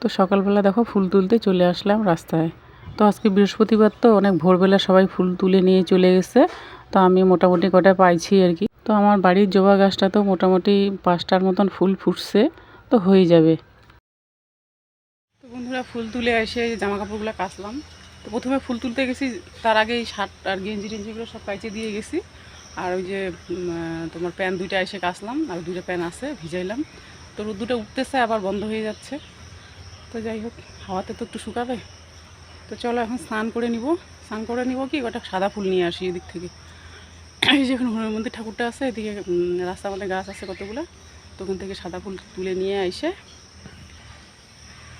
তো সকালবেলা দেখো ফুল তুলতে চলে আসলাম রাস্তায়। তো আজকে বৃহস্পতিবার তো অনেক ভোরবেলা সবাই ফুল তুলে নিয়ে চলে গেছে। তো আমি মোটামুটি কটা পাইছি আর কি। তো আমার বাড়ির জবা গাছটা তো মোটামুটি পাঁচটার মতন ফুল ফুটছে, তো হয়ে যাবে। তো বন্ধুরা ফুল তুলে এসে জামা কাপড়গুলো কাচলাম। তো প্রথমে ফুল তুলতে গেছি, তার আগে এই শার্ট আর গেঞ্জি টেঞ্জিগুলো সব কাইচে দিয়ে গেছি। আর ওই যে তোমার প্যান দুইটা এসে কাচলাম, আর দুইটা প্যান আছে, ভিজাইলাম। তো রোদ্দুটা উঠতেছে, আবার বন্ধ হয়ে যাচ্ছে। তো যাই হোক, হাওয়াতে তো একটু শুকাবে। তো চলো এখন স্নান করে নিব। স্নান করে নিব কি ওটা সাদা ফুল নিয়ে আসি এদিক থেকে। এই যে এখন মন্দির ঠাকুরটা আছে, এদিকে রাস্তার মধ্যে গাছ আছে কতগুলো, তো ওখান থেকে সাদা ফুল তুলে নিয়ে এসে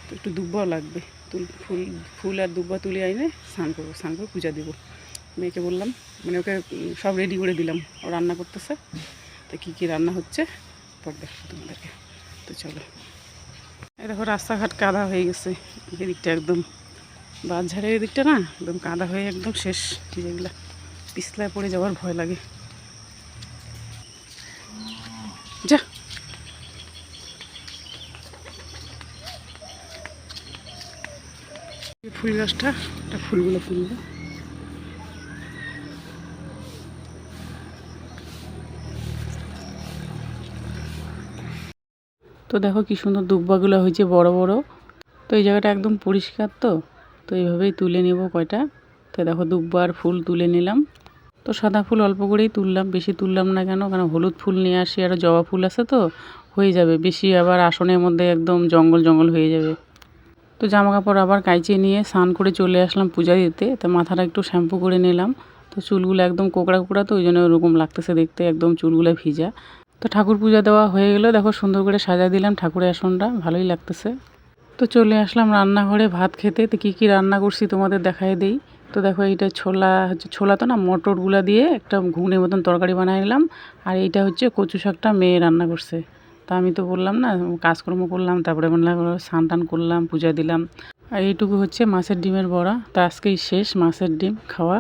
তো একটু দুব্বাও লাগবে, তুল, ফুল ফুল আর দুব্বা তুলে আইনে স্নান করব, স্নান করে পূজা দেবো। মেয়েকে বললাম মানে ওকে সব রেডি করে দিলাম, ও রান্না করতেছে। তো কী কী রান্না হচ্ছে পর দেখো তোমাদেরকে। তো চলো। দেখো, রাস্তাঘাট কাদা হয়ে গেছে। এদিকটা একদম বাঁধঝাড়ের এদিকটা না, একদম কাদা হয়ে একদম শেষ। যেগুলা পিছলায় পড়ে যাওয়ার ভয় লাগে। যা। ফুল গাছটা ফুলগুলো তুলবো তো দেখো কি সুন্দর দুব্বাগুলো হয়েছে বড় বড়। তো এই জায়গাটা একদম পরিষ্কার তো। তো এইভাবেই তুলে নেব কয়টা। তো দেখো দুব্বার ফুল তুলে নিলাম। তো সাদা ফুল অল্প করেই তুললাম, বেশি তুললাম না কেন? কারণ হলুদ ফুল নিয়ে আসি, আর জবা ফুল আছে তো, হয়ে যাবে। বেশি আবার আসনের মধ্যে একদম জঙ্গল জঙ্গল হয়ে যাবে। তো জামা কাপড় আবার কাইচে নিয়ে স্নান করে চলে আসলাম পূজা দিতে। তো মাথাটা একটু শ্যাম্পু করে নিলাম। তো চুলগুলো একদম কোকড়া কোকড়া তো, ওই জন্য ওরকম লাগতেছে দেখতে, একদম চুলগুলো ভিজা। তো ঠাকুর পূজা দেওয়া হয়ে গেলো। দেখো সুন্দর করে সাজা দিলাম ঠাকুরের আসনটা, ভালোই লাগতেছে। তো চলে আসলাম রান্নাঘরে ভাত খেতে। তো কী কী রান্না করছি তোমাদের দেখাই দিই। তো দেখো এইটা ছোলা হচ্ছে ছোলা তো না মটরগুলা দিয়ে একটা ঘুগনির মতন তরকারি বানাই নিলাম। আর এইটা হচ্ছে কচু শাকটা মেয়ে রান্না করছে। তা আমি তো বললাম না, কাজকর্ম করলাম, তারপরে বললাম স্নান টান করলাম, পূজা দিলাম। আর এইটুকু হচ্ছে মাছের ডিমের বড়া। তো আজকেই শেষ মাছের ডিম খাওয়া।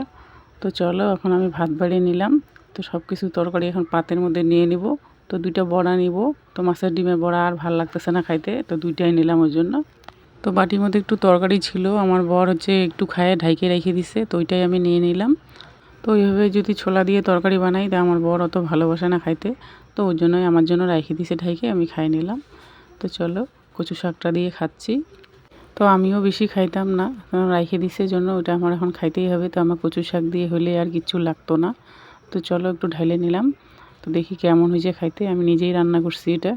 তো চলো, এখন আমি ভাত বাড়িয়ে নিলাম। তো সব কিছু তরকারি এখন পাতের মধ্যে নিয়ে নিব। তো দুইটা বড়া নিব। তো মাছের ডিমের বড়া আর ভালো লাগতেছে না খাইতে, তো দুইটাই নিলাম ওই জন্য। তো বাটির মধ্যে একটু তরকারি ছিল, আমার বর হচ্ছে একটু খায়ে ঢাইকে রেখে দিছে, তো ওইটাই আমি নিয়ে নিলাম। তো ওইভাবে যদি ছোলা দিয়ে তরকারি বানাই, তা আমার বর অত ভালোবাসে না খাইতে, তো ওই জন্যই আমার জন্য রেখে দিছে ঢাইকে, আমি খাই নিলাম। তো চলো, কচু শাকটা দিয়ে খাচ্ছি। তো আমিও বেশি খাইতাম না, কারণ রাইখে দিছে জন্য ওটা আমার এখন খাইতেই হবে, তো আমার কচু শাক দিয়ে হলে আর কিচ্ছু লাগতো না। তো চলো একটু ঢাইলে নিলাম। তো দেখি কেমন হয়েছে খাইতে। আমি নিজেই রান্না করছি এটা।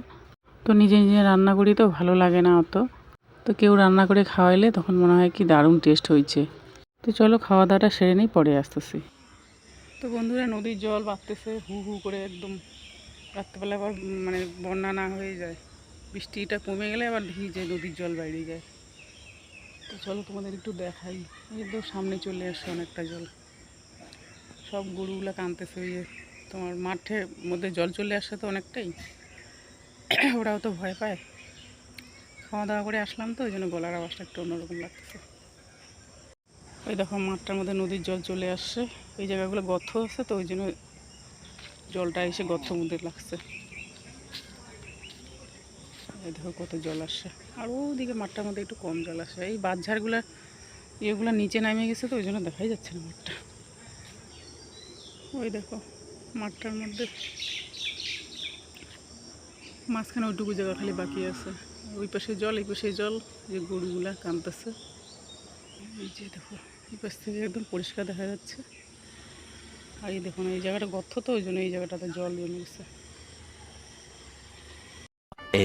তো নিজে নিজে রান্না করি তো, ভালো লাগে না অত। তো কেউ রান্না করে খাওয়াইলে তখন মনে হয় কি দারুণ টেস্ট হয়েছে তো চলো খাওয়া দাওয়াটা সেরে নিই, পরে আসতেছি। তো বন্ধুরা নদীর জল বাড়তেছে হু হু করে একদম রাত্রেবেলা আবার মানে বন্যা না হয়ে যায়। বৃষ্টিটা কমে গেলে আবার দেখি যে নদীর জল বাইরে যায়। তো চলো তোমাদের একটু দেখাই। তো সামনে চলে আসছে অনেকটা জল। সব গরুগুলো কানতেছে ওই তোমার মাঠের মধ্যে জল চলে আসছে তো অনেকটাই। ওরাও তো ভয় পায়। খাওয়া দাওয়া করে আসলাম তো ওই জন্য গলার আওয়াজটা একটু অন্যরকম লাগতেছে। ওই দেখো, মাঠটার মধ্যে নদীর জল চলে আসছে। এই জায়গাগুলো গর্ত আছে তো ওই জন্য জলটা এসে গর্তের মধ্যে লাগছে। এই দেখো, কত জল আসছে। আর ওদিকে মাঠটার মধ্যে একটু কম জল আসে এই বাঁধঝাড়গুলো, ইয়েগুলো নিচে নামে গেছে তো ওই জন্য দেখাই যাচ্ছে না মাঠটা। ওই দেখো মাঠটার মধ্যে। মাঝখানে ওইটুকু জায়গা খালি বাকি আছে। ওই পাশে জল এই পাশে জল যে গরুগুলা কানতেছে। এই যে দেখো এই পাশ থেকে একদম পরিষ্কার দেখা যাচ্ছে। আর এই দেখুন এই জায়গাটা গর্ত তো ওই জন্য এই জায়গাটাতে জল জমে গেছে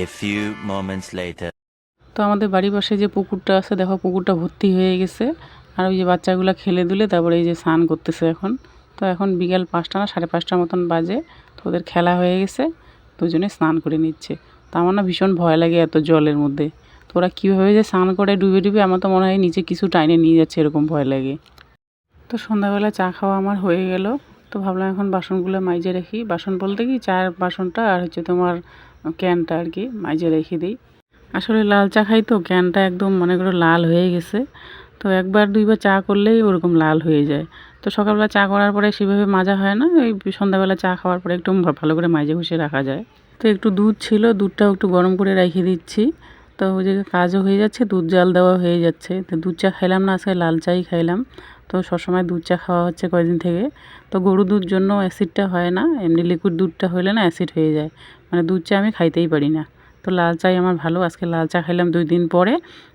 A few moments later. তো আমাদের বাড়ির পাশে যে পুকুরটা আছে দেখো পুকুরটা ভর্তি হয়ে গেছে। আর ওই যে বাচ্চাগুলো খেলে দুলে তারপরে এই যে স্নান করতেছে এখন। তো এখন বিকাল পাঁচটা না, সাড়ে পাঁচটার মতন বাজে। তো ওদের খেলা হয়ে গেছে, দুজনে স্নান করে নিচ্ছে। তো আমার না ভীষণ ভয় লাগে এত জলের মধ্যে। তো ওরা কীভাবে যে স্নান করে ডুবে ডুবে, আমার তো মনে হয় নিচে কিছু টাইনে নিয়ে যাচ্ছে, এরকম ভয় লাগে। তো সন্ধ্যাবেলা চা খাওয়া আমার হয়ে গেল। তো ভাবলাম এখন বাসনগুলো মাইজে রাখি। বাসন বলতে কি চার বাসনটা আর হচ্ছে তোমার ক্যানটা আর কি, মাইজে রেখে দিই। আসলে লাল চা খাই তো, ক্যানটা একদম মনে করো লাল হয়ে গেছে। তো একবার দুইবার চা করলেই ওরকম লাল হয়ে যায়। তো সকালবেলা চা করার পরে সেভাবে মাজা হয় না, ওই সন্ধ্যাবেলা চা খাওয়ার পরে একটু ভালো করে মাইজে ঘষে রাখা যায়। তো একটু দুধ ছিল, দুধটাও একটু গরম করে রেখে দিচ্ছি। তো ওই যে কাজও হয়ে যাচ্ছে, দুধ জাল দেওয়া হয়ে যাচ্ছে। তো দুধ চা খাইলাম না, আজকে লাল চাই খাইলাম। তো সবসময় দুধ চা খাওয়া হচ্ছে কয়দিন থেকে। তো গরু দুধ জন্য অ্যাসিডটা হয় না, এমনি লিকুইড দুধটা হলে না অ্যাসিড হয়ে যায়। মানে দুধ চা আমি খাইতেই পারি না। তো লাল চাই আমার ভালো, আজকে লাল চা খাইলাম দুই দিন পরে,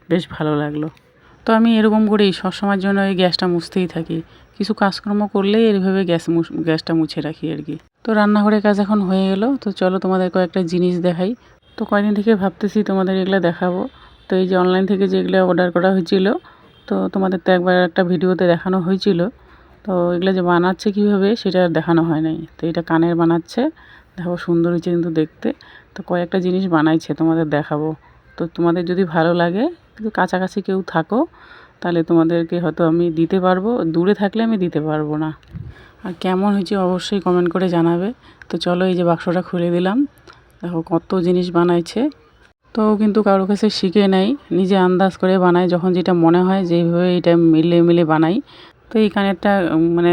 বেশ ভালো লাগল। তো আমি এরকম করেই সবসময়ের জন্য এই গ্যাসটা মুছতেই থাকি। কিছু কাজকর্ম করলেই এইভাবে গ্যাস গ্যাসটা মুছে রাখি আর কি। তো রান্নাঘরের কাজ এখন হয়ে গেল, তো চলো তোমাদের কয়েকটা জিনিস দেখাই। তো কয়দিন থেকে ভাবতেছি তোমাদের এগুলো দেখাবো। তো এই যে অনলাইন থেকে যেগুলো অর্ডার করা হয়েছিল, তো তোমাদের তো একবার একটা ভিডিওতে দেখানো হয়েছিল। তো এগুলো যে বানাচ্ছে কীভাবে সেটা আর দেখানো হয় নাই। তো এটা কানের বানাচ্ছে, দেখো সুন্দর হয়েছে কিন্তু দেখতে। তো কয়েকটা জিনিস বানাইছে তোমাদের দেখাবো। তো তোমাদের যদি ভালো লাগে কিন্তু কাছাকাছি কেউ থাকো তাহলে তোমাদেরকে হয়তো আমি দিতে পারব। দূরে থাকলে আমি দিতে পারব না। আর কেমন হয়েছে অবশ্যই কমেন্ট করে জানাবে। তো চলো এই যে বাক্সটা খুলে দিলাম। দেখো কত জিনিস বানাইছে। তো কিন্তু কারোর কাছে শিখে নাই। নিজে আন্দাজ করে বানায় যখন যেটা মনে হয় যেভাবে এটা মিলে মিলে বানাই। তো এই কানেরটা মানে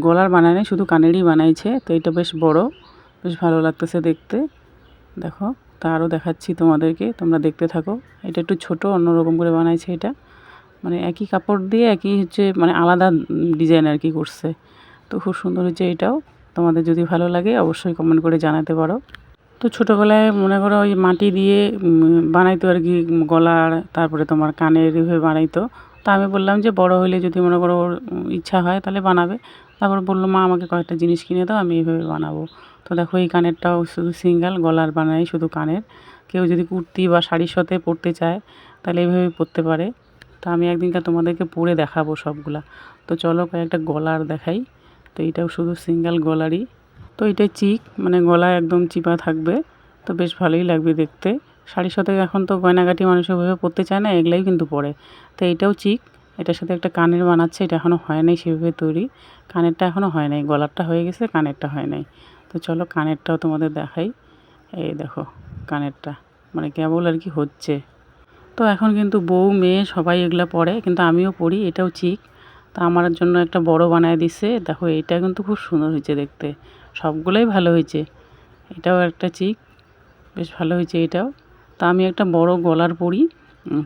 গলার বানায় নাই, শুধু কানেরই বানাইছে। তো এটা বেশ বড় বেশ ভালো লাগতেছে দেখতে। দেখো। তা আরও দেখাচ্ছি তোমাদেরকে, তোমরা দেখতে থাকো। এটা একটু ছোট, অন্যরকম করে বানাইছে এটা। মানে একই কাপড় দিয়ে একই হচ্ছে মানে আলাদা ডিজাইন আর কি করছে। তো খুব সুন্দর হচ্ছে এটাও। তোমাদের যদি ভালো লাগে অবশ্যই কমেন্ট করে জানাতে পারো। তো ছোটোবেলায় মনে করো ওই মাটি দিয়ে বানাইতো আর কি গলার তারপরে তোমার কানের এভাবে বানাইতো। তা আমি বললাম যে বড় হলে যদি মনে করো ইচ্ছা হয় তাহলে বানাবে। তারপর বলল, মা, আমাকে কয়েকটা জিনিস কিনে দাও, আমি এইভাবে বানাবো। তো দেখো এই কানেরটাও শুধু সিঙ্গেল, গলার বানাই শুধু কানের। কেউ যদি কুর্তি বা শাড়ির সাথে পরতে চায়, তাহলে এইভাবে পরতে পারে। তো আমি একদিনকার তোমাদেরকে পরে দেখাবো সবগুলা। তো চলো কয়েকটা গলার দেখাই। তো এইটাও শুধু সিঙ্গেল গলারই। তো এটা চিক মানে গলায় একদম চিপা থাকবে। তো বেশ ভালোই লাগবে দেখতে। শাড়ির সাথে এখন তো গয়নাগাটি মানুষ ওইভাবে পরতে চায় না, এগুলাই কিন্তু পরে। তো এইটাও চিক। এটার সাথে একটা কানের বানাচ্ছে, এটা এখনও হয় নাই সেভাবে তৈরি। কানেরটা এখনও হয় নাই, গলারটা হয়ে গেছে, কানেরটা হয় নাই। তো চলো কানেরটাও তোমাদের দেখাই। এই দেখো, কানেরটা। মানে কেবল আর কি হচ্ছে। তো এখন কিন্তু বউ, মেয়ে সবাই এগুলো পরে কিন্তু আমিও পড়ি, এটাও চিক তা আমার জন্য একটা বড় বানায় দিছে। দেখো এটা কিন্তু খুব সুন্দর হয়েছে দেখতে। সবগুলোই ভালো হয়েছে। এটাও একটা চিক বেশ ভালো হয়েছে এটাও। তা আমি একটা বড় গলার পরি।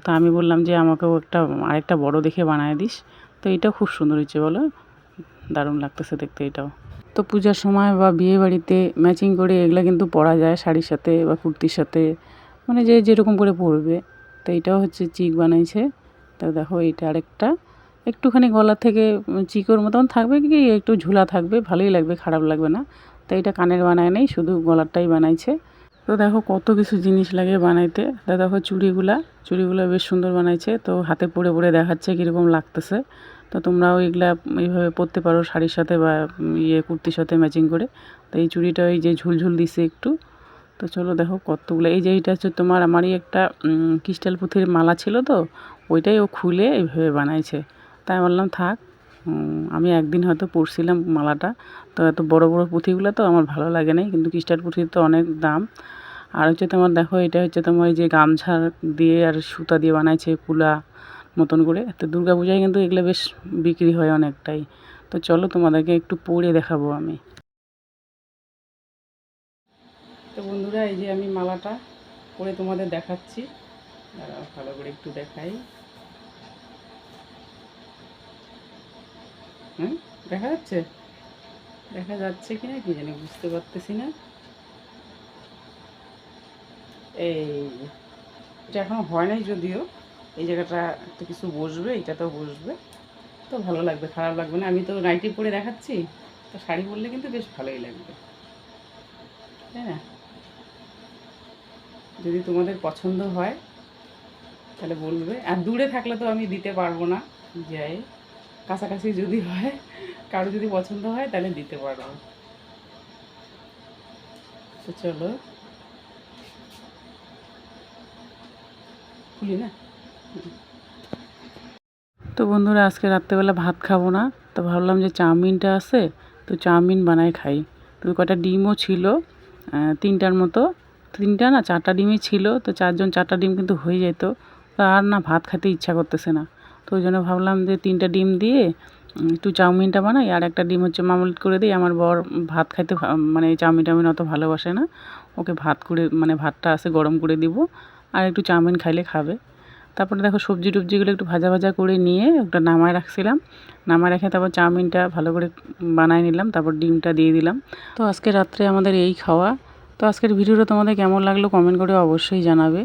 তা আমি বললাম যে আমাকেও একটা, আরেকটা বড় দেখে বানায় দিস। তো এটাও খুব সুন্দর হয়েছে বলো। দারুণ লাগতেছে দেখতে এটাও। তো পূজার সময় বা বিয়ে বাড়িতে ম্যাচিং করে এগুলো কিন্তু পরা যায় শাড়ির সাথে বা কুর্তির সাথে। মানে যে যেরকম করে পরবে। তো এটাও হচ্ছে চিক বানাইছে। তো দেখো এইটা আরেকটা। একটুখানি গলা থেকে চিকোর মতন থাকবে কি একটু ঝুলা থাকবে, ভালোই লাগবে, খারাপ লাগবে না। তো এটা কানের বানায় নেই, শুধু গলারটাই বানাইছে। তো দেখো কত কিছু জিনিস লাগে বানাইতে। তা দেখো চুড়িগুলা, চুড়িগুলো বেশ সুন্দর বানাইছে। তো হাতে পরে পরে দেখাচ্ছে কীরকম লাগতেছে। তো তোমরাও এগুলা এইভাবে পরতে পারো শাড়ির সাথে বা ইয়ে কুর্তির সাথে ম্যাচিং করে। তো এই চুড়িটা ওই যে ঝুলঝুল দিছে একটু। তো চলো দেখো কতগুলো, এই যে এইটা হচ্ছে তোমার আমারই একটা ক্রিস্টাল পুঁথির মালা ছিল তো, ওইটাই ও খুলে এইভাবে বানাইছে। তাই বললাম, থাক আমি একদিন হয়তো পরছিলাম মালাটা। তো এত বড় বড় পুঁথিগুলো তো আমার ভালো লাগে নাই, কিন্তু ক্রিস্টাল পুঁথির তো অনেক দাম। আর হচ্ছে তোমার দেখো, এটা হচ্ছে তোমার এই যে গামছা দিয়ে আর সুতা দিয়ে বানাইছে কুলা মতন করে। তো দুর্গা পূজায় কিন্তু এগুলো বেশ বিক্রি হয় অনেকটাই। তো চলো তোমাদেরকে একটু পরে দেখাবো আমি। তো বন্ধুরা, এই যে আমি মালাটা পরে তোমাদের দেখাচ্ছি। ভালো করে একটু দেখাই। হুম? দেখা যাচ্ছে? দেখা যাচ্ছে কি না কি জানি, বুঝতে পারতেছি না। এই। এটা এখন হয় নাই যদিও। এই জায়গাটা তো কিছু বসবে এটাতেও বসবে। তো ভালো লাগবে, খারাপ লাগবে না। আমি তো নাইটি পরে দেখাচ্ছি, তো শাড়ি পরলে কিন্তু বেশ ভালোই লাগবে। তাই না? যদি তোমাদের পছন্দ হয়, তাহলে বলবে। আর দূরে থাকলে তো আমি দিতে পারব না, যাই। কাছাকাছি যদি হয়, কারও যদি পছন্দ হয়, তাহলে দিতে পারব। তো চলো। খুলি না? তো বন্ধুরা, আজকে রাত্রেবেলা ভাত খাব না, তো ভাবলাম যে চাউমিনটা আছে, তো চাউমিন বানাই খাই। তো কটা ডিমও ছিল তিনটার মতো। তিনটা না, চারটা ডিমই ছিল, তো চারজন চারটা ডিম কিন্তু হয়ে যেত। তো আর না, ভাত খেতে ইচ্ছা করতেছে না। তো ওই জন্য ভাবলাম যে তিনটা ডিম দিয়ে একটু চাউমিনটা বানাই, আর একটা ডিম হচ্ছে মামলেট করে দিই। আমার বর ভাত খাইতে মানে চাউমিন টাউমিন অত ভালোবাসে না। ওকে ভাত করে মানে ভাতটা আছে গরম করে দিব, আর একটু চাউমিন খাইলে খাবে। তারপরে দেখো সবজি টবজিগুলো একটু ভাজা ভাজা করে নিয়ে ওটা নামায় রাখছিলাম। নামায় রেখে তারপর চাউমিনটা ভালো করে বানায় নিলাম, তারপর ডিমটা দিয়ে দিলাম। তো আজকে রাত্রে আমাদের এই খাওয়া। তো আজকের ভিডিওটা তোমাদের কেমন লাগল কমেন্ট করে অবশ্যই জানাবে।